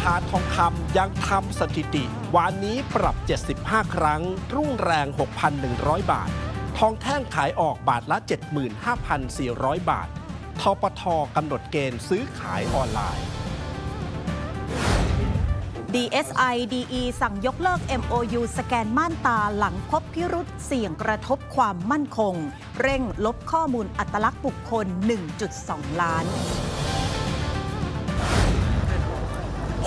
ถาทองคำยังทำสถิติวันนี้ปรับ 75 ครั้ง รุ่งแรง 6,100 บาท ทองแท่งขายออกบาทละ 75,400 บาท ทปทกำหนดเกณฑ์ซื้อขายออนไลน์ DSI DE สั่งยกเลิก MOU สแกนม่านตาหลังพบพิรุษเสี่ยงกระทบความมั่นคง เร่งลบข้อมูลอัตลักษณ์บุคคล 1.2 ล้าน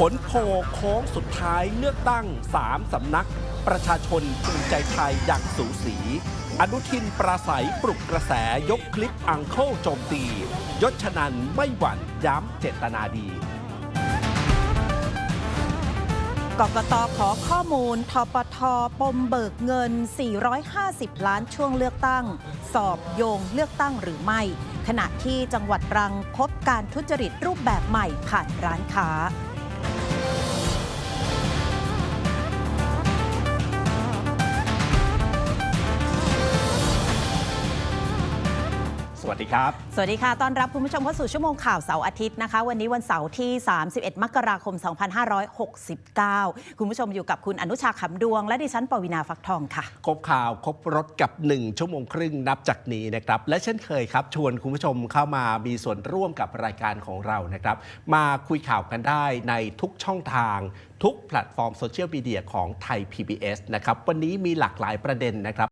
ผลโพลโค้งสุดท้ายเลือกตั้ง 3 สำนัก ประชาชนภูมิใจไทยอย่างสูสี อนุทินปราศัยปลุกกระแสยกคลิปอังเคิลโจมตี ยศชนันไม่หวั่นย้ำเจตนาดีกกตขอข้อมูล ทปทปมเบิกเงิน 450 ล้านช่วงเลือกตั้ง สอบโยงเลือกตั้งหรือไม่ ขณะที่จังหวัดรังพบการทุจริตรูปแบบใหม่ผ่านร้านค้า วัสดีครับ สวัสดีค่ะ ต้อนรับคุณผู้ชมเข้าสู่ชั่วโมงข่าวเสาร์อาทิตย์นะคะ วันนี้วันเสาร์ที่ 31 มกราคม 2569 คุณผู้ชมอยู่กับคุณอนุชาขำดวง และดิฉันปวีนาฟักทองค่ะ ครบข่าวครบรถกับ 1 ชั่วโมงครึ่งนับจากนี้นะครับ และเช่นเคยครับ ชวนคุณผู้ชมเข้ามามีส่วนร่วมกับรายการของเรานะครับ มาคุยข่าวกันได้ในทุกช่องทางทุกแพลตฟอร์มโซเชียลมีเดียของไทย PBS นะครับ วันนี้มีหลากหลายประเด็นนะครับ